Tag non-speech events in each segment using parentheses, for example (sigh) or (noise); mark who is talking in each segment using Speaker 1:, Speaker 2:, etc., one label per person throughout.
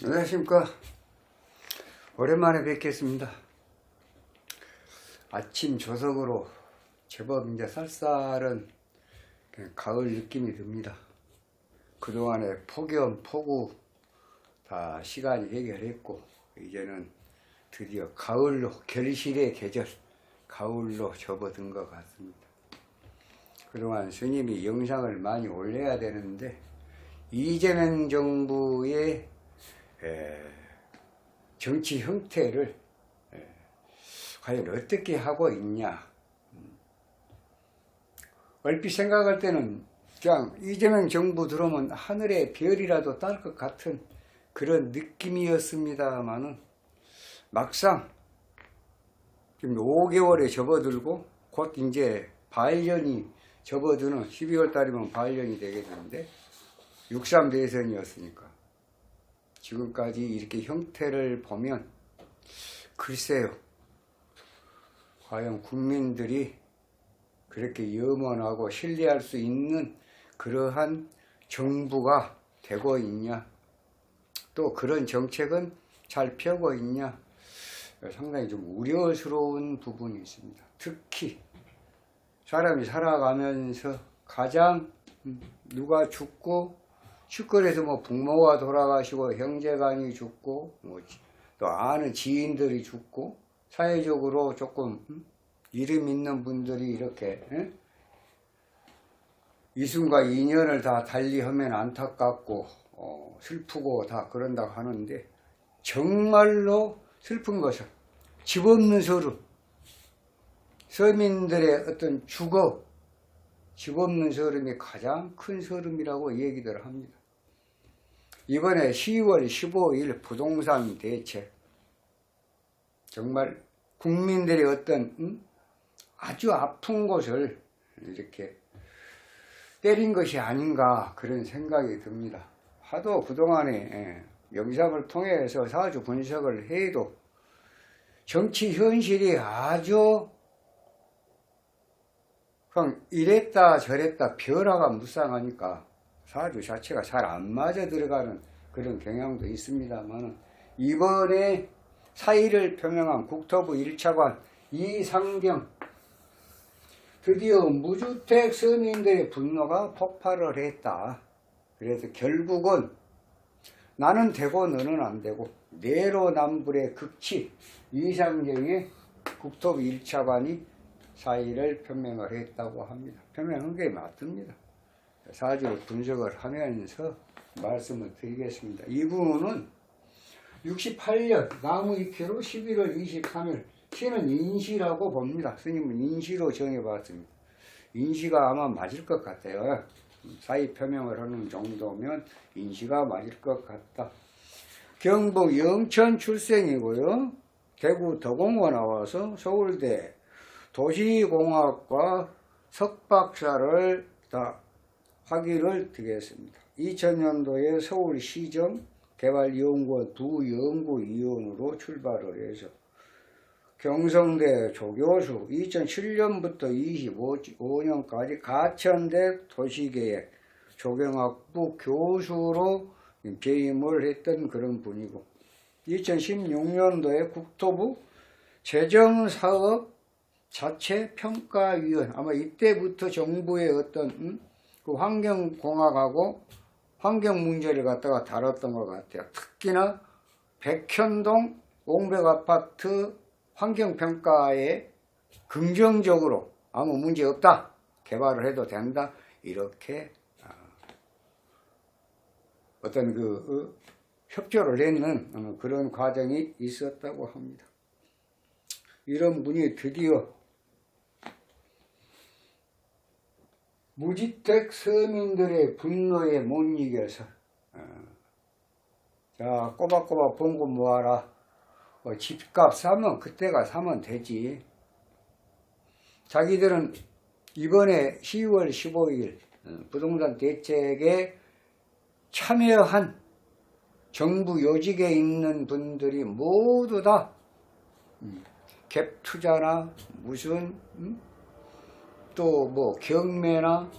Speaker 1: 안녕하십니까. 오랜만에 뵙겠습니다. 아침 조석으로 제법 이제 쌀쌀한 그냥 가을 느낌이 듭니다. 그동안에 폭염, 폭우 다 시간이 해결했고, 이제는 드디어 가을로, 결실의 계절, 가을로 접어든 것 같습니다. 그동안 스님이 영상을 많이 올려야 되는데, 이재명 정부의 에, 정치 형태를 에, 과연 어떻게 하고 있냐. 음. 얼핏 생각할 때는 그냥 이재명 정부 들어오면 하늘에 별이라도 딸 것 같은 그런 느낌이었습니다만은 막상 지금 5개월에 접어들고 곧 이제 반년이 접어드는 12월 달이면 반년이 되겠는데 6.3 대선이었으니까 지금까지 이렇게 형태를 보면 글쎄요. 과연 국민들이 그렇게 염원하고 신뢰할 수 있는 그러한 정부가 되고 있냐? 또 그런 정책은 잘 펴고 있냐? 상당히 좀 우려스러운 부분이 있습니다. 특히 사람이 살아가면서 가장 음, 누가 죽고 시골에서 뭐 부모가 돌아가시고 형제간이 죽고 뭐 또 아는 지인들이 죽고 사회적으로 조금 음? 이름 있는 분들이 이렇게 예? 이순과 인연을 다 달리하면 안타깝고 어, 슬프고 다 그런다고 하는데 정말로 슬픈 것은 집 없는 서름 서민들의 어떤 주거 집 없는 서름이 가장 큰 서름이라고 얘기들 합니다. 이번에 10월 15일 부동산 대책 정말 국민들의 어떤 음? 아주 아픈 곳을 이렇게 때린 것이 아닌가 그런 생각이 듭니다. 하도 그동안에 예, 영상을 통해서 사주 분석을 해도 정치 현실이 아주 그냥 이랬다 저랬다 변화가 무쌍하니까 사주 자체가 잘 안 맞아 들어가는 그런 경향도 있습니다만 이번에 사의를 표명한 국토부 1차관 이상경 드디어 무주택 서민들의 분노가 폭발을 했다. 그래서 결국은 나는 되고 너는 안 되고 내로남불의 극치 이상경의 국토부 1차관이 사의를 표명을 했다고 합니다. 표명한 게 맞습니다. 사주 분석을 하면서 말씀을 드리겠습니다. 이분은 68년 나무 위키로 11월 23일 시는 인시라고 봅니다. 스님은 인시로 정해봤습니다. 인시가 아마 맞을 것 같아요. 사이 표명을 하는 정도면 인시가 맞을 것 같다. 경북 영천 출생이고요. 대구 더공고 나와서 서울대 도시공학과 석박사를 다 학위를 드렸습니다. 2000년도에 서울시정 개발연구원 두 연구위원으로 출발을 해서 경성대 조교수 2007년부터 25년까지 가천대 도시계획 조경학부 교수로 재임을 했던 그런 분이고 2016년도에 국토부 재정사업 자체 평가위원 아마 이때부터 정부의 어떤 음? 그 환경공학하고 환경 문제를 갖다가 다뤘던 것 같아요. 특히나 백현동 옹백아파트 환경평가에 긍정적으로 아무 문제 없다. 개발을 해도 된다. 이렇게 아, 어떤 그 어, 협조를 했는 어, 그런 과정이 있었다고 합니다. 이런 분이 드디어 무주택 서민들의 분노에 못 이겨서 어, 자 꼬박꼬박 봉고 모아라 어, 집값 사면 그때가 사면 되지 자기들은 이번에 10월 15일 어, 부동산 대책에 참여한 정부 요직에 있는 분들이 모두 다 음, 갭 투자나 무슨 음? 또 뭐 경매나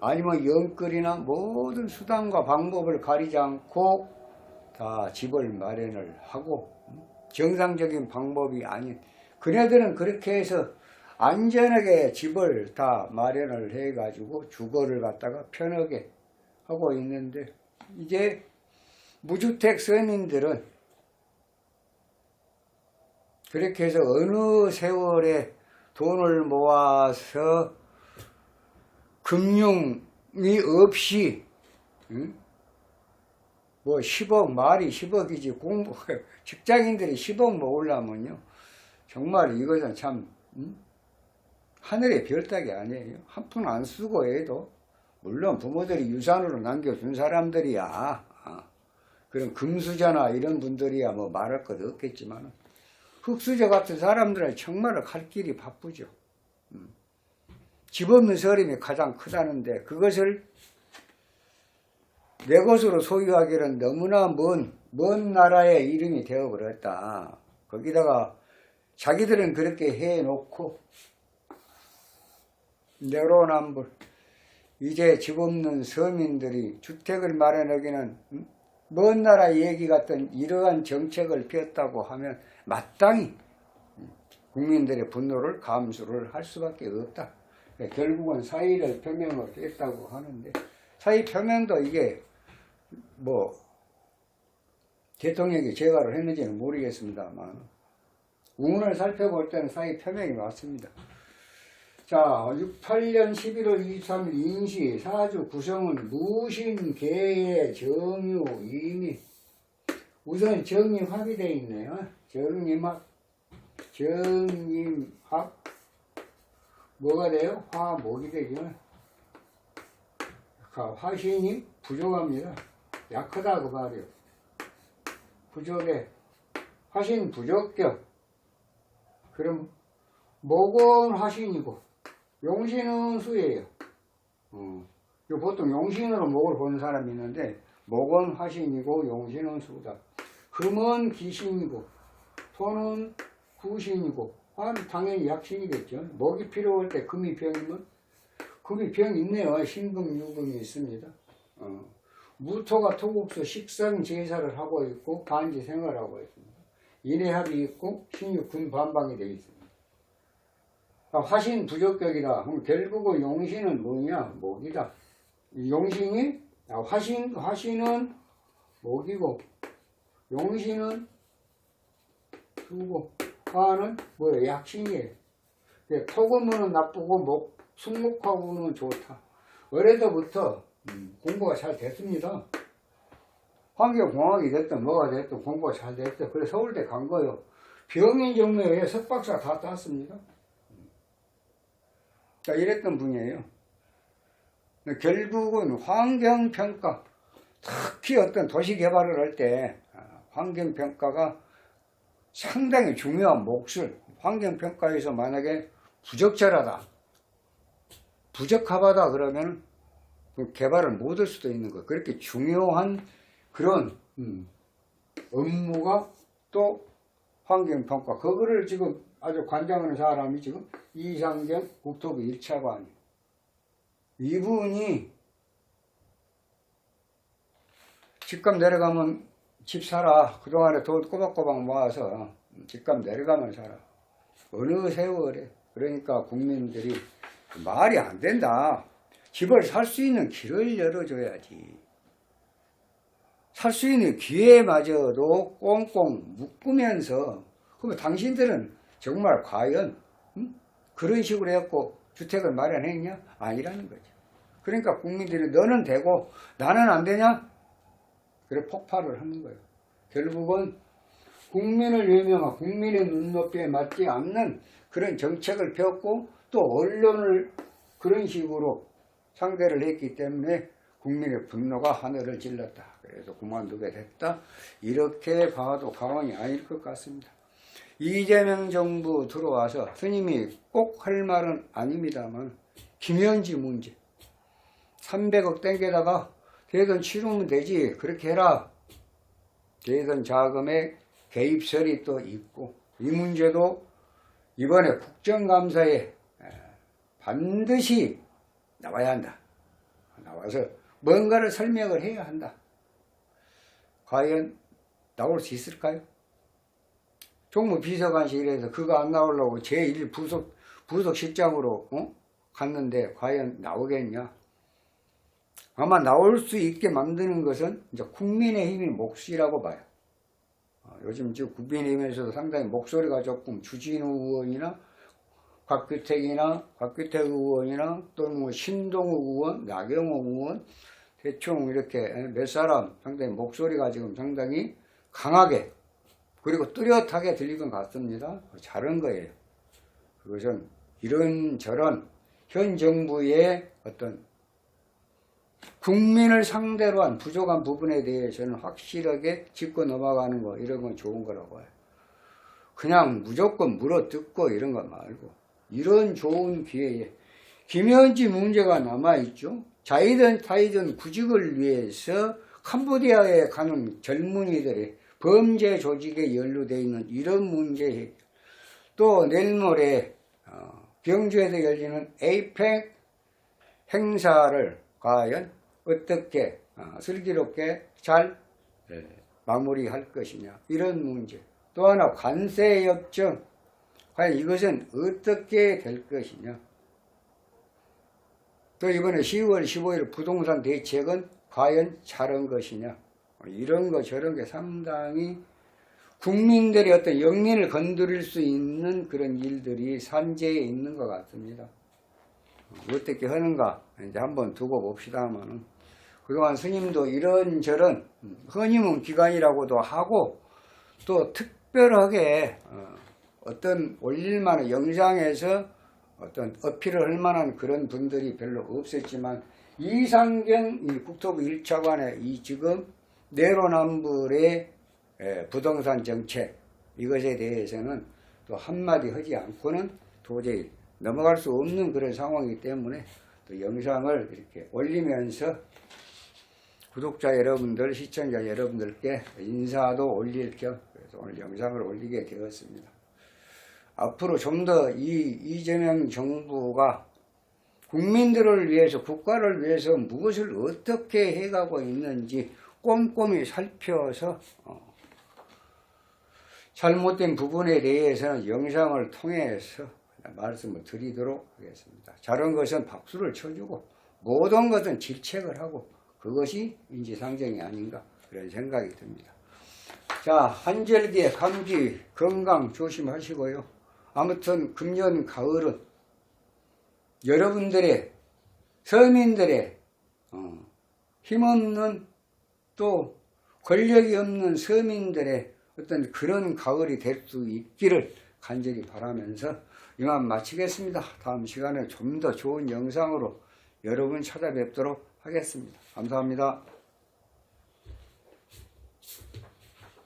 Speaker 1: 아니면 연끌이나 모든 수단과 방법을 가리지 않고 다 집을 마련을 하고 음, 정상적인 방법이 아닌 그네들은 그렇게 해서 안전하게 집을 다 마련을 해 가지고 주거를 갖다가 편하게 하고 있는데 이제 무주택 서민들은 그렇게 해서 어느 세월에 돈을 모아서 금융이 없이 응? 뭐 10억 말이 10억이지 공부 (laughs) 직장인들이 10억 모으려면요. 정말 이것은 참 응? 하늘의 별 따기 아니에요. 한 푼 안 쓰고 해도 물론 부모들이 유산으로 남겨준 사람들이야. 아, 그런 금수저나 이런 분들이야 뭐 말할 것 없겠지만 흑수저 같은 사람들은 정말 갈 길이 바쁘죠 음. 집 없는 서림이 가장 크다는데 그것을 내 것으로 소유하기는 너무나 먼, 먼 나라의 이름이 되어버렸다. 거기다가 자기들은 그렇게 해놓고 내로남불 이제 집 없는 서민들이 주택을 마련하기는 음? 먼 나라 얘기 같은 이러한 정책을 폈다고 하면 마땅히 국민들의 분노를 감수를 할 수밖에 없다. 결국은 사의를 표명을 했다고 하는데 사의 표명도 이게 뭐 대통령이 제가를 했는지는 모르겠습니다만 운을 살펴볼 때는 사의 표명이 맞습니다. 자, 68년 11월 23일 인시 사주 구성은 무신, 계의, 정유, 이미 우선 정임합이 되어 있네요. 정임합, 정임합 뭐가 돼요? 화목이 되죠. 자, 화신이 부족합니다. 약하다 그 말이요. 부족해. 화신 부족격. 그럼 목은 화신이고 용신은 수예요. 어. 요 보통 용신으로 목을 보는 사람이 있는데 목은 화신이고 용신은 수다. 금은 기신이고 토는 구신이고 화는 당연히 약신이겠죠. 목이 필요할 때 금이 병이면 금이 병 있네요. 신금 유금이 있습니다. 어. 무토가 토국수 식성 제사를 하고 있고 반지 생활하고 있습니다. 인해합이 있고 신유 군 반방이 되어 있습니다. 아, 화신 부적격이다. 그럼 결국은 용신은 뭐냐? 목이다. 이 용신이 아, 화신 화신은 목이고 용신은 수고 화는 뭐예요? 약신이에요. 예, 토금은 나쁘고 목 숙목하고는 좋다. 어려서부터 음, 공부가 잘 됐습니다. 환경공학이 됐든 뭐가 됐든 공부가 잘 됐어. 그래서 서울대 간 거요. 병인 정도에 석박사 다 땄습니다. 자, 이랬던 분이에요. 결국은 환경평가, 특히 어떤 도시 개발을 할때 아, 환경평가가 상당히 중요한 몫을 환경평가에서 만약에 부적절하다, 부적합하다 그러면 그 개발을 못 할 수도 있는 거예요. 그렇게 중요한 그런 음, 업무가 또 환경평가 그거를 지금 아주 관장하는 사람이 지금 이상경 국토부 1차관 이분이 집값 내려가면 집 사라. 그동안에 돈 꼬박꼬박 모아서 집값 내려가면 사라. 어느 세월에. 그러니까 국민들이 말이 안 된다. 집을 살 수 있는 길을 열어줘야지. 살 수 있는 기회마저도 꽁꽁 묶으면서. 그러면 당신들은 정말 과연 음? 그런 식으로 해갖고 주택을 마련했냐? 아니라는 거죠. 그러니까 국민들이 너는 되고 나는 안 되냐? 그래 폭발을 하는 거예요. 결국은 국민을 유명한 국민의 눈높이에 맞지 않는 그런 정책을 폈고 또 언론을 그런 식으로 상대를 했기 때문에 국민의 분노가 하늘을 찔렀다. 그래서 그만두게 됐다. 이렇게 봐도 과언이 아닐 것 같습니다. 이재명 정부 들어와서 스님이 꼭 할 말은 아닙니다만 김현지 문제. 300억 땡겨다가 대선 치르면 되지. 그렇게 해라. 대선 자금의 개입설이 또 있고 이 문제도 이번에 국정감사에 반드시 나와야 한다. 나와서 뭔가를 설명을 해야 한다. 과연 나올 수 있을까요? 종무 비서관실에서 그거 안 나오려고 제1 부속, 부속실장으로, 어? 갔는데 과연 나오겠냐? 아마 나올 수 있게 만드는 것은 이제 국민의힘의 몫이라고 봐요. 어, 요즘 지금 국민의힘에서도 상당히 목소리가 조금 주진우 의원이나 곽규택이나 곽규택 의원이나 또는 뭐 신동우 의원, 나경원 의원 대충 이렇게 몇 사람 상당히 목소리가 지금 상당히 강하게 그리고 뚜렷하게 들리는 것 같습니다. 잘한 거예요. 그것은 이런저런 현 정부의 어떤 국민을 상대로 한 부족한 부분에 대해서는 확실하게 짚고 넘어가는 거 이런 건 좋은 거라고 해요. 그냥 무조건 물어뜯고 이런 거 말고 이런 좋은 기회에 김현지 문제가 남아있죠. 자이든 타이든 구직을 위해서 캄보디아에 가는 젊은이들의 범죄 조직에 연루되어 있는 이런 문제 또 내일 모레 어, 경주에서 열리는 에이펙 행사를 과연 어떻게 어, 슬기롭게 잘 예, 마무리할 것이냐 이런 문제. 또 하나 관세 협정. 과연 이것은 어떻게 될 것이냐. 또 이번에 10월 15일 부동산 대책은 과연 잘한 것이냐 이런 거 저런 게 상당히 국민들의 어떤 영린을 건드릴 수 있는 그런 일들이 산재에 있는 것 같습니다. 어떻게 하는가 이제 한번 두고 봅시다만은 그동안 스님도 이런저런 허니문 기간이라고도 하고 또 특별하게 어, 어떤 올릴만한 영상에서 어떤 어필을 할 만한 그런 분들이 별로 없었지만 이상경 이 국토부 1차관의 이 지금 내로남불의 에, 부동산 정책 이것에 대해서는 또 한마디 하지 않고는 도저히 넘어갈 수 없는 그런 상황이기 때문에 또 영상을 이렇게 올리면서 구독자 여러분들, 시청자 여러분들께 인사도 올릴 겸 그래서 오늘 영상을 올리게 되었습니다. 앞으로 좀 더 이 이재명 정부가 국민들을 위해서 국가를 위해서 무엇을 어떻게 해가고 있는지 꼼꼼히 살펴서 어, 잘못된 부분에 대해서는 영상을 통해서 말씀을 드리도록 하겠습니다. 잘한 것은 박수를 쳐주고 모든 것은 질책을 하고 그것이 인지상정이 아닌가 그런 생각이 듭니다. 자 한절기에 감기 건강 조심하시고요. 아무튼 금년 가을은 여러분들의 서민들의 어, 힘없는 또 권력이 없는 서민들의 어떤 그런 가을이 될 수 있기를 간절히 바라면서 이만 마치겠습니다. 다음 시간에 좀 더 좋은 영상으로 여러분 찾아뵙도록 하겠습니다. 감사합니다.